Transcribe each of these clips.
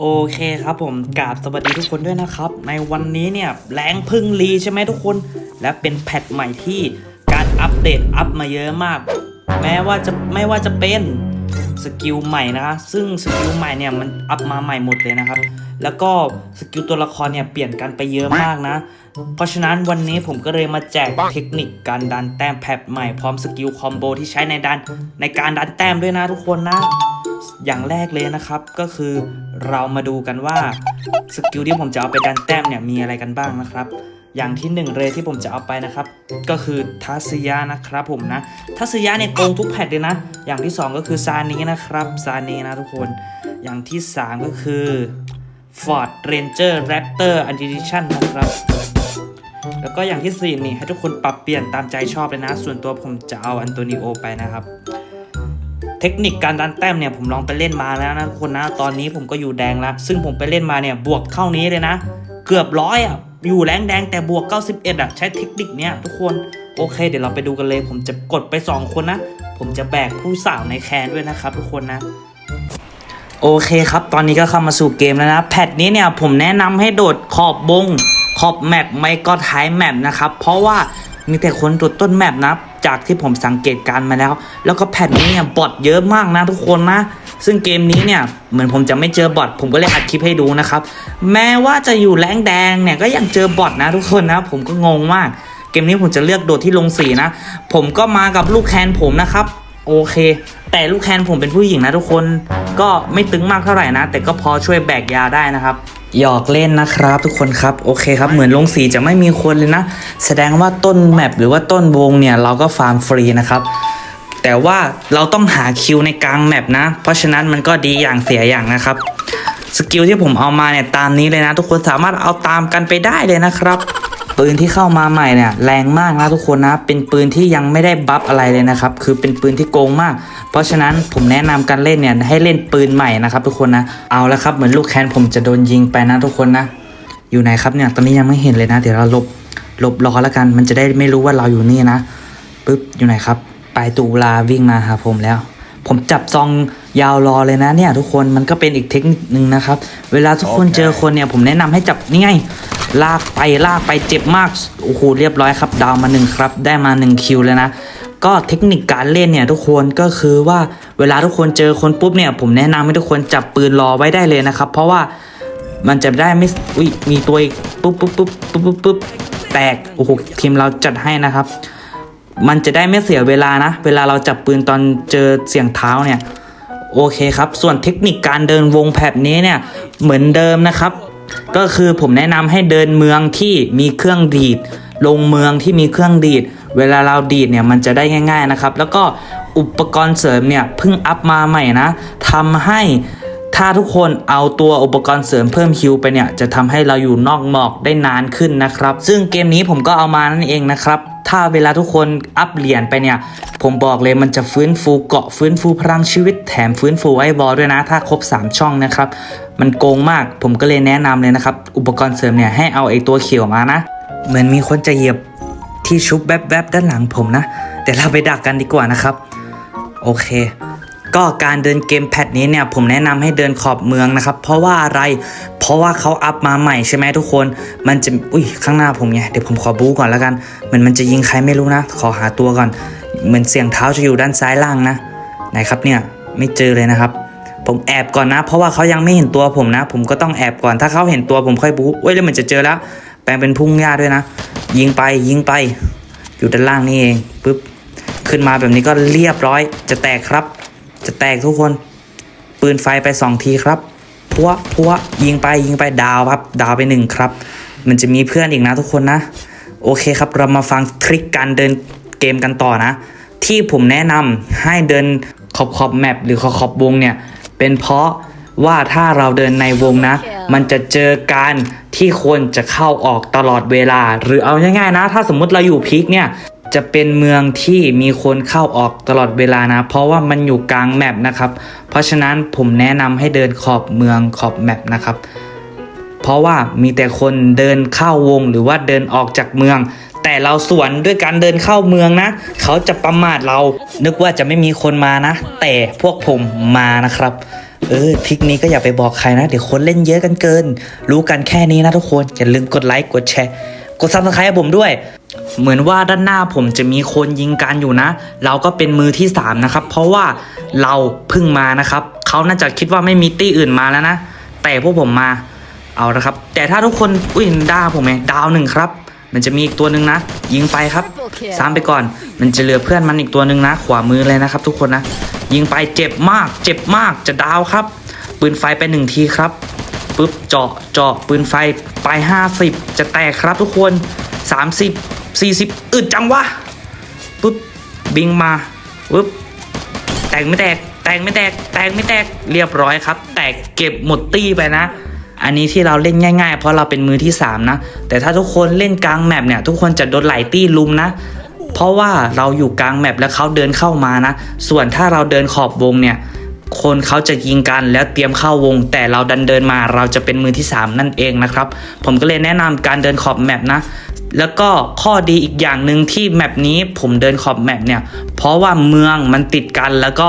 โอเคครับผมกราบสวัสดีทุกคนด้วยนะครับ ในวันนี้เนี่ยแรงพึ่งรีใช่ไหมทุกคน และเป็นแพทใหม่ที่การอัปเดตอัพมาเยอะมาก แม้ว่าจะไม่ว่าจะเป็นสกิลใหม่นะคะซึ่งสกิลใหม่เนี่ยมันอัพมาใหม่หมดเลยนะครับ แล้วก็สกิลตัวละครเนี่ยเปลี่ยนกันไปเยอะมากนะ เพราะฉะนั้นวันนี้ผมก็เลยมาแจกเทคนิคการดันแต้มแพทใหม่พร้อมสกิลคอมโบที่ใช้ในดันในการดันแต้มด้วยนะทุกคนนะ อย่างแรกเลยนะครับก็คือเรามาดูกันว่าสกิลที่ผมจะเอาไปดันแต้มเนี่ยมีอะไรกันบ้างนะครับ อย่างที่หนึ่งเลยที่ผมจะเอาไปนะครับ ก็คือทัศยานะครับผมนะทัศยาเนี่ยโกงทุกแพทเลยนะ อย่างที่สองก็คือซานีนะครับซานีนะทุกคนอย่างที่สามก็คือ Ford Ranger Raptor Edition นะครับแล้วก็อย่างที่สี่นี่ให้ทุกคนปรับเปลี่ยนตามใจชอบเลยนะ ส่วนตัวผมจะเอาอันโตนิโอไปนะครับ เทคนิคการดันแต้มเนี่ยผมลองไปเล่นมาแล้วนะทุกคนนะตอนนี้ผมก็อยู่แดงแล้ว ซึ่งผมไปเล่นมาเนี่ยบวกเท่านี้เลยนะ เกือบร้อยอะอยู่แรงแดงแต่บวก 91อะใช้เทคนิคเนี้ยทุกคนโอเค เดี๋ยวเราไปดูกันเลย ผมจะกดไป 2 คนนะ ผมจะแบกผู้สาวในแคนด้วยนะครับทุกคนนะโอเคครับ ตอนนี้ก็เข้ามาสู่เกมแล้วนะ แพทนี้เนี่ยผมแนะนำให้โดดขอบบง ขอบแมปไม่ก็ท้ายแมปนะครับ เพราะว่ามีแต่คนโดดต้นแมปนะ จากที่ผมสังเกตการมาแล้ว แล้วก็แพทนี้เนี่ยบอทเยอะมากนะทุกคนนะ ซึ่งเกมนี้เนี่ยเหมือนผมจะไม่เจอบอทผมก็เลยอัดคลิปให้ดูนะครับ แม้ว่าจะอยู่แรงแดงเนี่ยก็ยังเจอบอทนะทุกคนนะ ผมก็งงมาก เกมนี้ผมจะเลือกโดดที่ลงสีนะ ผมก็มากับลูกแคนผมนะครับ โอเค แต่ลูกแคนผมเป็นผู้หญิงนะทุกคน ก็ไม่ตึงมากเท่าไหร่นะ แต่ก็พอช่วยแบกยาได้นะครับ หยอกเล่นนะครับทุกคนครับโอเคครับเหมือนลงสีจะไม่มีคนเลยนะ แสดงว่าต้นแมปหรือว่าต้นวงเนี่ยเราก็ฟาร์มฟรีนะครับ แต่ว่าเราต้องหาคิวในกลางแมปนะ เพราะฉะนั้นมันก็ดีอย่างเสียอย่างนะครับสกิลที่ผมเอามาเนี่ยตามนี้เลยนะ ทุกคนสามารถเอาตามกันไปได้เลยนะครับ ปืนที่เข้ามาใหม่เนี่ยแรงมากนะทุกคนนะ เป็นปืนที่ยังไม่ได้บัฟอะไรเลยนะครับ คือเป็นปืนที่โกงมาก เพราะฉะนั้นผมแนะนำการเล่นเนี่ยให้เล่นปืนใหม่นะครับทุกคนนะ เอาแล้วครับเหมือนลูกแคนผมจะโดนยิงไปนะทุกคนนะ อยู่ไหนครับเนี่ยตอนนี้ยังไม่เห็นเลยนะ เดี๋ยวเราหลบหลบรอแล้วกัน มันจะได้ไม่รู้ว่าเราอยู่นี่นะปึ๊บอยู่ไหนครับปลายตุลาวิ่งมาหาผมแล้ว ผมจับซองยาวรอเลยนะเนี่ย ทุกคนมันก็เป็นอีกเทคนิคนึงนะครับ เวลาทุกคนเจอคนเนี่ยผมแนะนำให้จับนี่ไง ลากไปลากไปเจ็บมากโอ้โหเรียบร้อยครับ ดาวมาหนึ่งครับ ได้มาหนึ่งคิวแล้วนะก็เทคนิคการเล่นเนี่ยทุกคนก็คือว่าเวลาทุกคนเจอคนปุ๊บเนี่ยผมแนะนำให้ทุกคนจับปืนรอไว้ได้เลยนะครับ เพราะว่ามันจะได้ไม่อุ้ยมีตัวอีกปุ๊บปุ๊บปุ๊บปุ๊บปุ๊บปุ๊บแตกโอ้โหทีมเราจัดให้นะครับ มันจะได้ไม่เสียเวลานะ เวลาเราจับปืนตอนเจอเสียงเท้าเนี่ยโอเคครับ ส่วนเทคนิคการเดินวงแผบนี้เนี่ยเหมือนเดิมนะครับ ก็คือผมแนะนำให้เดินเมืองที่มีเครื่องดีด ลงเมืองที่มีเครื่องดีด เวลาเราดีดเนี่ยมันจะได้ง่าย ๆนะครับ แล้วก็อุปกรณ์เสริมเนี่ยเพิ่งอัพมาใหม่นะทำให้ถ้าทุกคนเอาตัวอุปกรณ์เสริมเพิ่มฮิวไปเนี่ยจะทำให้เราอยู่นอกหมอกได้นานขึ้นนะครับ ซึ่งเกมนี้ผมก็เอามานั่นเองนะครับ ถ้าเวลาทุกคนอัพเหรียญไปเนี่ย ผมบอกเลยมันจะฟื้นฟูเกาะฟื้นฟูพลังชีวิตแถมฟื้นฟูไอ้บอลด้วยนะ ถ้าครบ 3 ช่องนะครับ มันโกงมากผมก็เลยแนะนำเลยนะครับ อุปกรณ์เสริมเนี่ยให้เอาไอ้ตัวเขียวมานะ เหมือนมีคนจะเหยียบที่ชุบแวบๆด้านหลังผมนะเดี๋ยวเราไปดักกันดีกว่านะครับ โอเค ก็การเดินเกมแพทนี้เนี่ยผมแนะนำให้เดินขอบเมืองนะครับ เพราะว่าอะไร เพราะว่าเขาอัพมาใหม่ใช่ไหมทุกคน มันจะ อุ้ยข้างหน้าผมไง เดี๋ยวผมขอบู๊ก่อนแล้วกัน เหมือนมันจะยิงใครไม่รู้นะ ขอหาตัวก่อน เหมือนเสียงเท้าจะอยู่ด้านซ้ายล่างนะ ไหนครับเนี่ย ไม่เจอเลยนะครับ ผมแอบก่อนนะ เพราะว่าเขายังไม่เห็นตัวผมนะ ผมก็ต้องแอบก่อน ถ้าเขาเห็นตัวผมค่อยบู๊เว้ยแล้วมือนจะเจอแล้ว แปลงเป็นพุ่งหญ้าด้วยนะ ยิงไปยิงไป อยู่ด้านล่างนี่เอง ปึ๊บ ขึ้นมาแบบนี้ก็เรียบร้อย จะแตกครับ จะแตกทุกคน ปืนไฟไปสองทีครับพัวพัวยิงไปยิงไปดาวครับ ดาวไปหนึ่งครับ มันจะมีเพื่อนอีกนะทุกคนนะ โอเคครับเรามาฟังทริคการเดินเกมกันต่อนะ ที่ผมแนะนำให้เดินขอบขอบแมปหรือขอบขอบวงเนี่ย เป็นเพราะว่าถ้าเราเดินในวงนะ มันจะเจอการที่คนจะเข้าออกตลอดเวลา หรือเอาง่ายๆนะ ถ้าสมมุติเราอยู่พีคเนี่ย จะเป็นเมืองที่มีคนเข้าออกตลอดเวลานะ เพราะว่ามันอยู่กลางแมปนะครับ เพราะฉะนั้นผมแนะนำให้เดินขอบเมืองขอบแมปนะครับ เพราะว่ามีแต่คนเดินเข้าวงหรือว่าเดินออกจากเมือง แต่เราสวนด้วยการเดินเข้าเมืองนะ เขาจะประมาทเรา นึกว่าจะไม่มีคนมานะ แต่พวกผมมานะครับ เออทริกนี้ก็อย่าไปบอกใครนะ เดี๋ยวคนเล่นเยอะกันเกิน รู้กันแค่นี้นะทุกคน อย่าลืมกดไลค์กดแชร์กดซับสไครต์ให้ผมด้วย เหมือนว่าด้านหน้าผมจะมีคนยิงกันอยู่นะ เราก็เป็นมือที่สามนะครับ เพราะว่าเราเพิ่งมานะครับ เขาน่าจะคิดว่าไม่มีตี้อื่นมาแล้วนะ แต่พวกผมมา เอาละครับ แต่ถ้าทุกคน อุ้ยดาผมไงดาวหนึ่งครับ มันจะมีอีกตัวหนึ่งนะ ยิงไปครับซ้ำไปก่อน มันจะเหลือเพื่อนมันอีกตัวหนึ่งนะ ขวามือเลยนะครับ ทุกคนนะ ยิงไปเจ็บมาก เจ็บมากจะดาวครับ ปืนไฟไปหนึ่งทีครับปึ๊บเจาะเจาะปืนไฟไป 50 จะแตกครับทุกคน 30 40 อึดจังวะปึ๊บบิงมาปึ๊บแตกไม่แตก แตกไม่แตก แตกไม่แตกเรียบร้อยครับ แตกเก็บหมดตี้ไปนะ อันนี้ที่เราเล่นง่ายๆ เพราะเราเป็นมือที่ 3 นะ แต่ถ้าทุกคนเล่นกลางแมปเนี่ยทุกคนจะโดนไหลตี้ลุมนะเพราะว่าเราอยู่กลางแมปแล้วเขาเดินเข้ามานะ ส่วนถ้าเราเดินขอบวงเนี่ย คนเขาจะยิงกันแล้วเตรียมเข้าวง แต่เราดันเดินมาเราจะเป็นมือที่ 3 นั่นเองนะครับ ผมก็เลยแนะนำการเดินขอบแมปนะ แล้วก็ข้อดีอีกอย่างหนึ่งที่แมปนี้ผมเดินขอบแมปเนี่ย เพราะว่าเมืองมันติดกันแล้วก็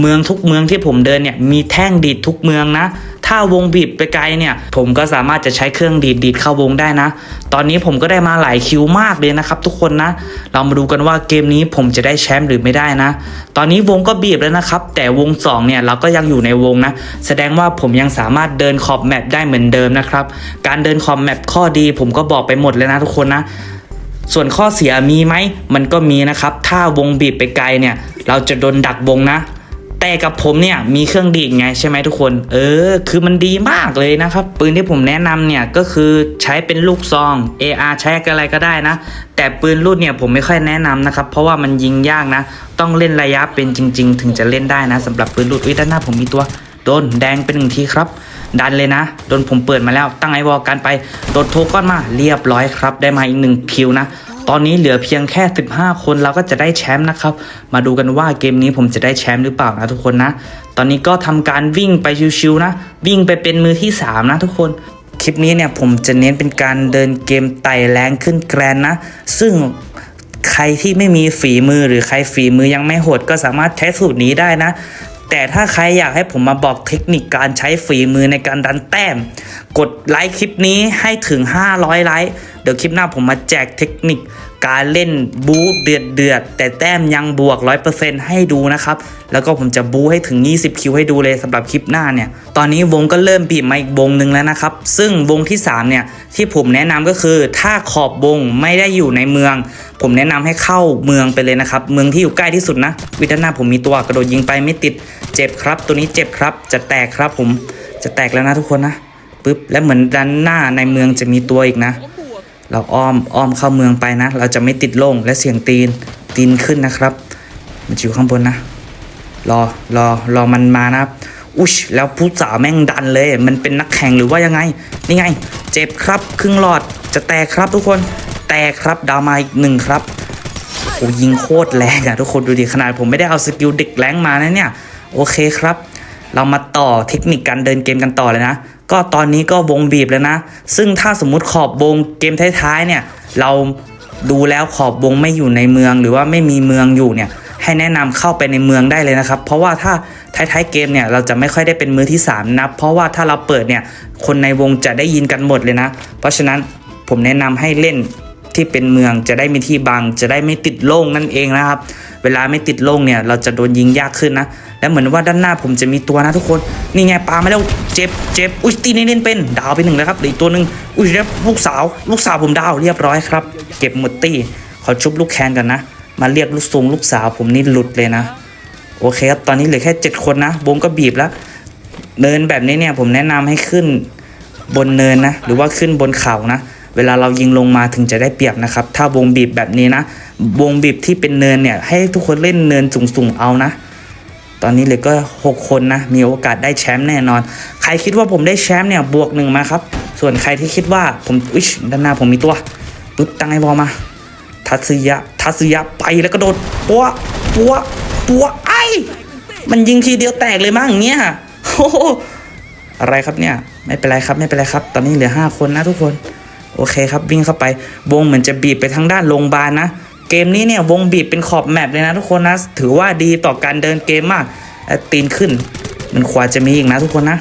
เมืองทุกเมืองที่ผมเดินเนี่ยมีแท่งดีดทุกเมืองนะ ถ้าวงบีบไปไกลเนี่ย ผมก็สามารถจะใช้เครื่องดีดดีดเข้าวงได้นะ ตอนนี้ผมก็ได้มาหลายคิวมากเลยนะครับ ทุกคนนะ เรามาดูกันว่าเกมนี้ผมจะได้แชมป์หรือไม่ได้นะ ตอนนี้วงก็บีบแล้วนะครับ แต่วงสองเนี่ยเราก็ยังอยู่ในวงนะ แสดงว่าผมยังสามารถเดินขอบแมปได้เหมือนเดิมนะครับ การเดินขอบแมปข้อดี ผมก็บอกไปหมดเลยนะทุกคนนะ ส่วนข้อเสียมีไหมมันก็มีนะครับ ถ้าวงบีบไปไกลเนี่ย เราจะโดนดักวงนะ แต่กับผมเนี่ยมีเครื่องดีดไงใช่ไหมทุกคน เออ คือมันดีมากเลยนะครับ ปืนที่ผมแนะนำเนี่ยก็คือใช้เป็นลูกซอง AR ใช้อะไรก็ได้นะ แต่ปืนรุ่นเนี่ยผมไม่ค่อยแนะนำนะครับ เพราะว่ามันยิงยากนะ ต้องเล่นระยะเป็นจริง ๆ ถึงจะเล่นได้นะสำหรับปืนรุ่นอุ้ยด้านหน้าผมมีตัว โดนแดงเป็นหนึ่งทีครับ ดันเลยนะ โดนผมเปิดมาแล้วตั้งไอวอลกันไปโดนโทก้อนมาเรียบร้อยครับ ได้มาอีกหนึ่งคิวนะตอนนี้เหลือเพียงแค่ 15 คนเราก็จะได้แชมป์นะครับ มาดูกันว่าเกมนี้ผมจะได้แชมป์หรือเปล่านะทุกคนนะ ตอนนี้ก็ทำการวิ่งไปชิวๆนะ วิ่งไปเป็นมือที่ 3 นะทุกคน คลิปนี้เนี่ยผมจะเน้นเป็นการเดินเกมไต่แรงขึ้นแกรนนะ ซึ่งใครที่ไม่มีฝีมือหรือใครฝีมือยังไม่โหดก็สามารถใช้สูตรนี้ได้นะ แต่ถ้าใครอยากให้ผมมาบอกเทคนิคการใช้ฝีมือในการดันแต้ม กดไลค์คลิปนี้ให้ถึง 500 ไลค์ เดี๋ยวคลิปหน้าผมมาแจกเทคนิค การเล่นบูเดือดเดือดแต่แต้มยังบวก 100%ให้ดูนะครับ แล้วก็ผมจะบูให้ถึง 20 คิวให้ดูเลยสำหรับคลิปหน้าเนี่ย ตอนนี้วงก็เริ่มบีบมาอีกวงหนึ่งแล้วนะครับ ซึ่งวงที่ 3 เนี่ย ที่ผมแนะนำก็คือถ้าขอบวงไม่ได้อยู่ในเมือง ผมแนะนำให้เข้าเมืองไปเลยนะครับ เมืองที่อยู่ใกล้ที่สุดนะ วิด้านหน้าผมมีตัวกระโดดยิงไปไม่ติด เจ็บครับ ตัวนี้เจ็บครับ จะแตกครับผม จะแตกแล้วนะทุกคนนะ ปึ๊บและเหมือนด้านหน้าในเมืองจะมีตัวอีกนะ เราอ้อมอ้อมเข้าเมืองไปนะ เราจะไม่ติดโล่งและเสียงตีนตีนขึ้นนะครับ มันอยู่ข้างบนนะ รอรอรอมันมานะครับอุ๊ยแล้วผู้สาวแม่งดันเลย มันเป็นนักแข่งหรือว่ายังไง นี่ไง เจ็บครับ ครึ่งหลอด จะแตกครับทุกคน แตกครับดาวมาอีกหนึ่งครับ โอ้ยิงโคตรแรงอะทุกคนดูดิ ขนาดผมไม่ได้เอาสกิลเด็กแรงมานะเนี่ย โอเคครับ เรามาต่อเทคนิคการเดินเกมกันต่อเลยนะ ก็ตอนนี้ก็วงบีบแล้วนะ ซึ่งถ้าสมมุติขอบวงเกมท้ายๆเนี่ย เราดูแล้วขอบวงไม่อยู่ในเมืองหรือว่าไม่มีเมืองอยู่เนี่ยให้แนะนำเข้าไปในเมืองได้เลยนะครับ เพราะว่าถ้าท้ายๆเกมเนี่ยเราจะไม่ค่อยได้เป็นมือที่สามนะเพราะว่าถ้าเราเปิดเนี่ยคนในวงจะได้ยินกันหมดเลยนะ เพราะฉะนั้นผมแนะนำให้เล่นที่เป็นเมืองจะได้มีที่บัง จะได้ไม่ติดโล่งนั่นเองนะครับ เวลาไม่ติดโล่งเนี่ยเราจะโดนยิงยากขึ้นนะ และเหมือนว่าด้านหน้าผมจะมีตัวนะทุกคนนี่ไงปลามาแล้วเจ็บเจ็บอุ้ยตีนี่เล่นเป็นดาวไปหนึ่งแล้วครับหรืออีกตัวหนึ่งอุ้ยแล้วลูกสาว ลูกสาวผมดาวเรียบร้อยครับ เก็บหมดตี้ขอชุบลูกแคนกันนะ มาเรียกลูกทรงลูกสาวผมนี่หลุดเลยนะ โอเคครับตอนนี้เหลือแค่ 7 คนนะวงก็บีบแล้ว เนินแบบนี้เนี่ยผมแนะนำให้ขึ้นบนเนินนะ หรือว่าขึ้นบนเขานะ เวลาเรายิงลงมาถึงจะได้เปรียบนะครับ ถ้าวงบีบแบบนี้นะ วงบีบที่เป็นเนินเนี่ยให้ทุกคนเล่นเนินสูงๆเอานะ ตอนนี้เหลยก็ 6 คนนะ มีโอกาสได้แชมป์แน่นอน ใครคิดว่าผมได้แชมป์เนี่ยบวกหนึ่งมาครับ ส่วนใครที่คิดว่าผมอุ๊ยด้านหน้าผมมีตัวปึ๊บตั้งไอ้บอลมา ทัศยะ ทัศยะไปแล้วก็โดดปัวปัวปัวไอมันยิงทีเดียวแตกเลยมั้งเงี้ยโอ้โหอะไรครับเนี่ย ไม่เป็นไรครับไม่เป็นไรครับ ตอนนี้เหลือ 5 คนนะทุกคน โอเคครับวิ่งเข้าไป วงเหมือนจะบีบไปทางด้านโรงพยาบาลนะ เกมนี้เนี่ยวงบีบเป็นขอบแมปเลยนะทุกคนนะ ถือว่าดีต่อการเดินเกมมากตีนขึ้น มันควรจะมีอีกนะทุกคนนะ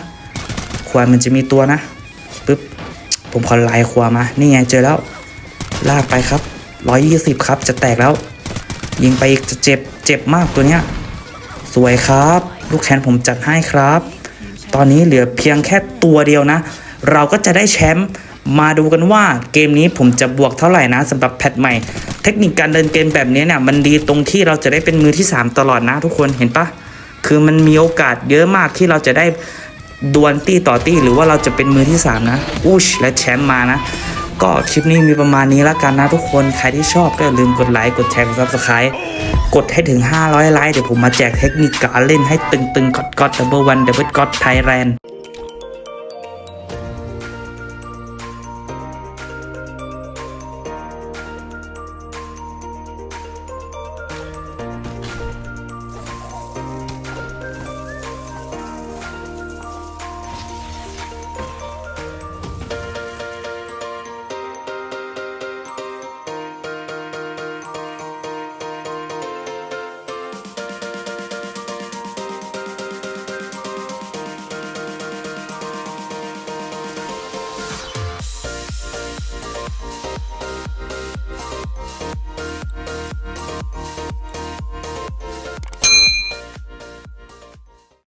ควรมันจะมีตัวนะปึ๊บผมขอไล่ขวามา นี่ไงเจอแล้ว ลากไปครับ 120 ครับ จะแตกแล้ว ยิงไปอีกจะเจ็บเจ็บมากตัวเนี้ยสวยครับ ลูกแขนผมจัดให้ครับ ตอนนี้เหลือเพียงแค่ตัวเดียวนะ เราก็จะได้แชมป์ มาดูกันว่าเกมนี้ผมจะบวกเท่าไหร่นะสำหรับแพทใหม่ เทคนิคการเดินเกมแบบนี้เนี่ยมันดีตรงที่เราจะได้เป็นมือที่ 3 ตลอดนะทุกคนเห็นปะคือมันมีโอกาสเยอะมากที่เราจะได้ดวลตี้ต่อตี้หรือว่าเราจะเป็นมือที่ 3 นะอุชและแชมป์มานะ ก็คลิปนี้มีประมาณนี้แล้วกันนะทุกคนใครที่ชอบก็อย่าลืมกดไลค์กดแชร์กดซับสไครต์กดให้ถึง 500 ไลค์เดี๋ยวผมมาแจกเทคนิคการเล่นให้ตึงๆกอดกดดับเบิลวันดับเบิลกอดไทยแลนด์